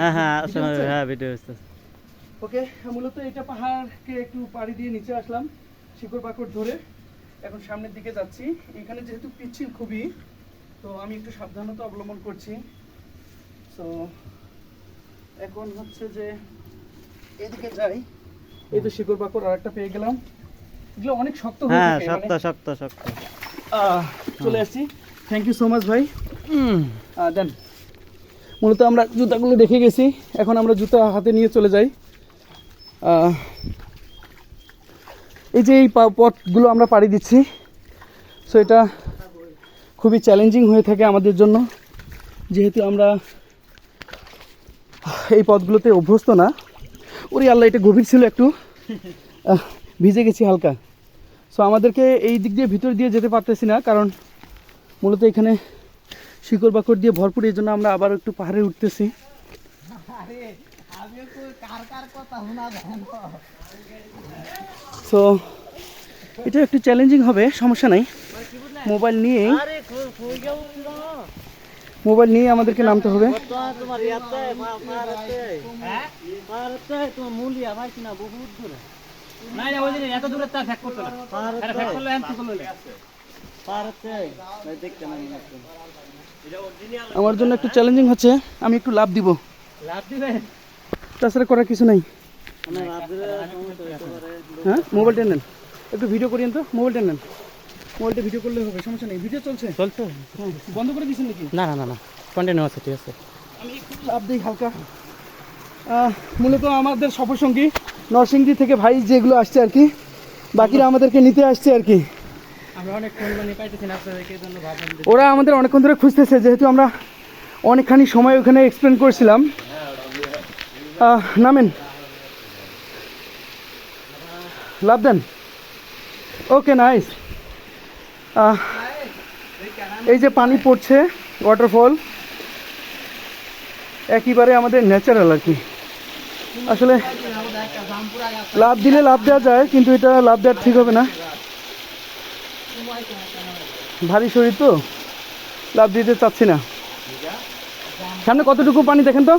হ্যাঁ হ্যাঁ হ্যাঁ ভিডিও ওকে মূলত এটা পাহাড়কে একটু পাড়ি দিয়ে নিচে আসলাম শিকড় বাকড় ধরে। এখন সামনের দিকে যাচ্ছি। এখানে যেহেতু পিচ্ছিল খুবই তো আমি একটু সাবধানতা অবলম্বন করছি। তো এখন হচ্ছে যে এদিকে যাই। এই তো শিকড় বাকড় আর একটা পেয়ে গেলাম। এগুলো অনেক শক্ত হয়ে হ্যাঁ শক্ত মানে- শক্ত শক্ত। আহ, চলে আসছি। থ্যাংক ইউ সো মাচ ভাই। দেন মূলত আমরা জুতাগুলো দেখে গেছি। এখন আমরা জুতা হাতে নিয়ে চলে যাই। এই যে এই পা- পথগুলো আমরা পাড়ি দিচ্ছি সো এটা খুবই চ্যালেঞ্জিং হয়ে থাকে আমাদের জন্য। যেহেতু আমরা এই পথগুলোতে অভ্যস্ত না। ওরে আল্লাহ, এটা গভীর ছিল একটু। ভিজে গেছি হালকা। সো আমাদেরকে এই দিক দিয়ে ভিতর দিয়ে যেতে পারতেছি না, কারণ মূলত এখানে শিকড় বাকড় দিয়ে ভরপুর, এই জন্য আমরা আবার একটু পাহাড়ে উঠতেছি। সো এটা একটু চ্যালেঞ্জিং হবে, সমস্যা নাই। মোবাইল নিয়ে মোবাইল নিয়ে আমাদেরকে নামতে হবে। পাহাড়তে আমার জন্য একটু চ্যালেঞ্জিং হচ্ছে আমি একটু লাভ দিব। লাভ দিবে তাছাড়া করার কিছু নাই। মানে হ্যাঁ? মোবাইলটা নেন। একটু ভিডিও করিয়েন তো মোবাইলটা নেন। মোবাইলটা ভিডিও করলে হবে সমস্যা নেই। ভিডিও চলছে? চলছে হ্যাঁ। বন্ধ করে দিয়েছেন নাকি? না না না না। কন্টিনিউ আছে ঠিক আছে। আমি একটু লাভ দিই হালকা। মূলত আমাদের সফরসঙ্গী নরসিংদী থেকে ভাই যেগুলো আসছে আর কি বাকিরা আমাদেরকে নিতে আসছে আর কি। ওরা আমাদের অনেকক্ষণ ধরে খুঁজতেছে, যেহেতু আমরা অনেকখানি সময় ওখানে এক্সপ্লেন করছিলাম। নামেন। লাভ দেন ওকে নাইস এই যে পানি পড়ছে ওয়াটারফল একইবারে আমাদের ন্যাচারাল আর কি। আসলে, লাভ দিলে লাভ দেওয়া যায়, কিন্তু এটা লাভ দেওয়ার ঠিক হবে না। ভারী শরীর তো? লাভ দিতে চাচ্ছি না। সামনে কতটুকু পানি দেখেন তো?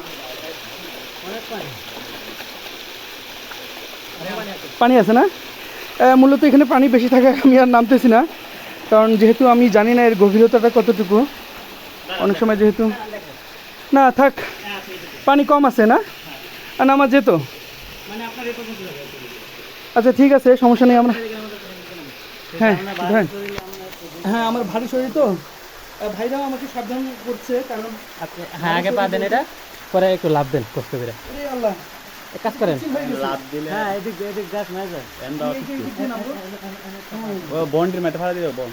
পানি আছে না? মূলত এখানে পানি বেশি থাকে আমি আর নামতেছি না। কারণ যেহেতু আমি জানি না এর গভীরতাটা কতটুকু। অনেক সময় যেহেতু না, থাক। পানি কম আছে না? আর নামা যেত আচ্ছা ঠিক আছে, সমস্যা নেই, আমরা হ্যাঁ হ্যাঁ আমার ভারী শরীর তো। ভাইরাও আমাকে সাবধান করছে কারণ হ্যাঁ আগে পা দেন এটা পরে একটু লাভ দেন কষ্ট করে। আল্লাহ। কাজ করেন। হয়ে গেছে। লাভ দিলে হ্যাঁ এদিক এদিক গাছ না যায়। ও বন্ডির মেটে ফাড়া দিও বন।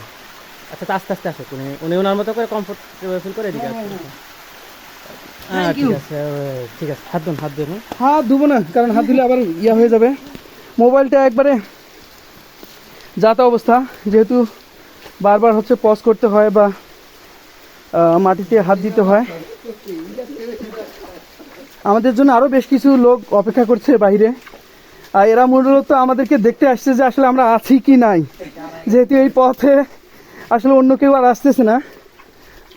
আচ্ছা তো আস্তে আস্তে আসো উনি উনি ওনার মতো করে কমফোর্টেবল ফিল করে এদিকে আসুন। হ্যাঁ ঠিক আছে ঠিক আছে। হাত দিন হাত দিন। হ্যাঁ? হাত ধুবো না কারণ হাত দিলে আবার ইয়া হয়ে যাবে। মোবাইলটা একবারে যাতা অবস্থা, যেহেতু বারবার হচ্ছে পজ করতে হয় বা মাটিতে হাত দিতে হয়। আমাদের জন্য আরও বেশ কিছু লোক অপেক্ষা করছে বাইরে। আর এরা মূলত আমাদেরকে দেখতে আসছে যে আসলে আমরা আছি কি নাই। যেহেতু এই পথে আসলে অন্য কেউ আর আসতেছে না।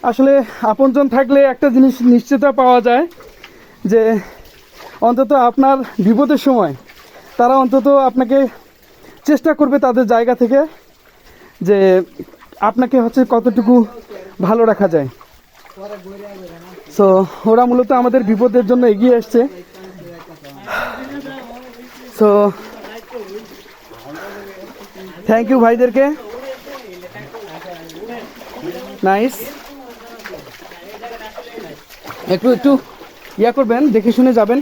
আসলে আপনজন থাকলে একটা জিনিস নিশ্চয়তা পাওয়া যায় যে অন্তত আপনার বিপদের সময় তারা অন্তত আপনাকে চেষ্টা করবে তাদের জায়গা থেকে যে আপনাকে হচ্ছে কতটুকু ভালো রাখা যায়। সো ওরা মূলত আমাদের বিপদের জন্য এগিয়ে আসছে। সো থ্যাংক ইউ ভাইদেরকে। নাইস একটু একটু ইয়া করবেন, দেখে শুনে যাবেন।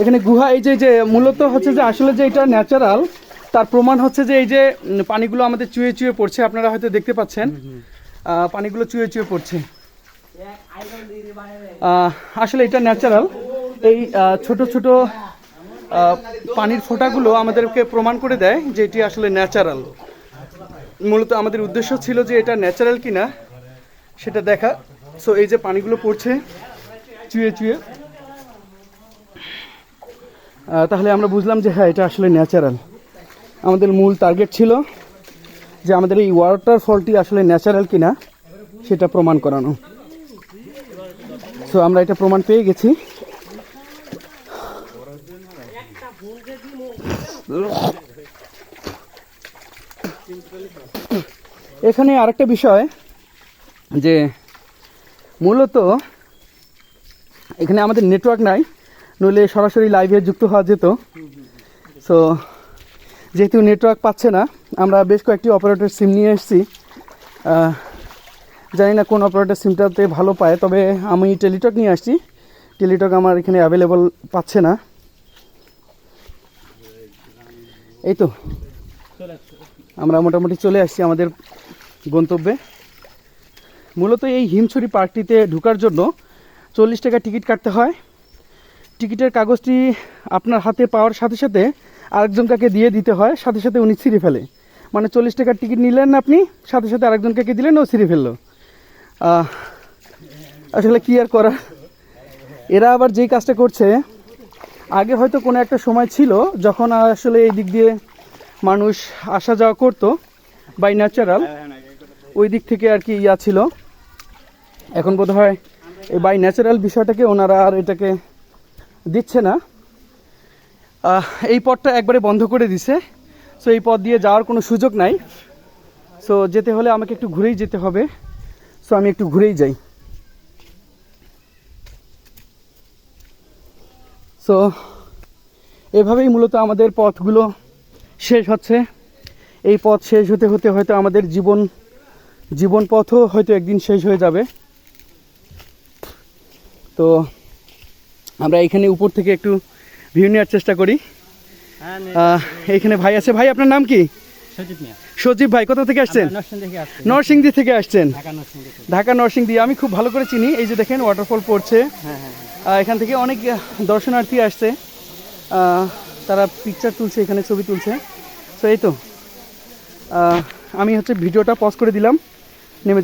এখানে গুহা এই যে যে মূলত হচ্ছে যে আসলে যে এটা ন্যাচারাল তার প্রমাণ হচ্ছে যে এই যে পানিগুলো আমাদের চুয়ে চুয়ে পড়ছে আপনারা হয়তো দেখতে পাচ্ছেন। পানিগুলো চুয়ে চুয়ে পড়ছে। আসলে এটা ন্যাচারাল এই ছোট ছোট পানির ফোঁটাগুলো আমাদেরকে প্রমাণ করে দেয় যে এটি আসলে ন্যাচারাল মূলত আমাদের উদ্দেশ্য ছিল যে এটা ন্যাচারাল কিনা সেটা দেখা। সো এই যে পানিগুলো পড়ছে চুয়ে চুয়ে। তাহলে আমরা বুঝলাম যে হ্যাঁ এটা আসলে ন্যাচারাল আমাদের মূল টার্গেট ছিল যে আমাদের এই ওয়াটার ফলটি আসলে ন্যাচারাল কিনা, সেটা প্রমাণ করানো। সো আমরা এটা প্রমাণ পেয়ে গেছি। এখানে আরেকটা বিষয় যে মূলত এখানে আমাদের নেটওয়ার্ক নাই, নইলে সরাসরি লাইভে যুক্ত হওয়া যেত। সো যেহেতু নেটওয়ার্ক পাচ্ছে না, আমরা বেশ কয়েকটি অপারেটর সিম নিয়ে এসেছি। জানি না কোন অপারেটর সিমটাতে ভালো পায়, তবে আমি টেলিটক নিয়ে আসছি। টেলিটক আমার এখানে অ্যাভেলেবল পাচ্ছে না। এই তো। আমরা মোটামুটি চলে আসছি আমাদের গন্তব্যে। মূলত এই হিমছড়ি পার্কটিতে ঢোকার জন্য চল্লিশ টাকা টিকিট কাটতে হয়। টিকিটের কাগজটি আপনার হাতে পাওয়ার সাথে সাথে আরেকজনকে দিয়ে দিতে হয়, সাথে সাথে উনি ছিঁড়ে ফেলে। মানে চল্লিশ টাকার টিকিট নিলেন আপনি, সাথে সাথে আরেকজনকে দিলেন, ও ছিঁড়ে ফেলল। আসলে কী আর করা এরা আবার যেই কাজটা করছে, আগে হয়তো কোনো একটা সময় ছিল যখন আসলে এই দিক দিয়ে মানুষ আসা যাওয়া করতো বাই ন্যাচারাল ওই দিক থেকে আর কি ইয়া ছিল। এখন বোধ হয় এই বাই ন্যাচারাল বিষয়টাকে ওনারা আর এটাকে দিচ্ছে না। এই পথটা একবারে বন্ধ করে দিছে। সো এই পথ দিয়ে যাওয়ার কোনো সুযোগ নাই। সো যেতে হলে আমাকে একটু ঘুরেই যেতে হবে। সো আমি একটু ঘুরেই যাই। সো এভাবেই মূলত আমাদের পথগুলো শেষ হচ্ছে। এই পথ শেষ হতে হতে হয়তো আমাদের জীবন জীবন পথও হয়তো একদিন শেষ হয়ে যাবে। তো আমরা এখানে উপর থেকে একটু ভিউ নেওয়ার চেষ্টা করি। হ্যাঁ আহ, এইখানে ভাই আছে। ভাই আপনার নাম কি? সজীব ভাই কোথা থেকে আসছেন? নরসিংদী থেকে আসছেন। ঢাকা নরসিংদী আমি খুব ভালো করে চিনি। এই যে দেখেন ওয়াটারফল পড়ছে। হ্যাঁ হ্যাঁ এখান থেকে অনেক দর্শনার্থী আসছে। আহ, তারা পিকচার তুলছে এখানে ছবি তুলছে। তো এই তো। আমি হচ্ছে ভিডিওটা পজ করে দিলাম। নেমে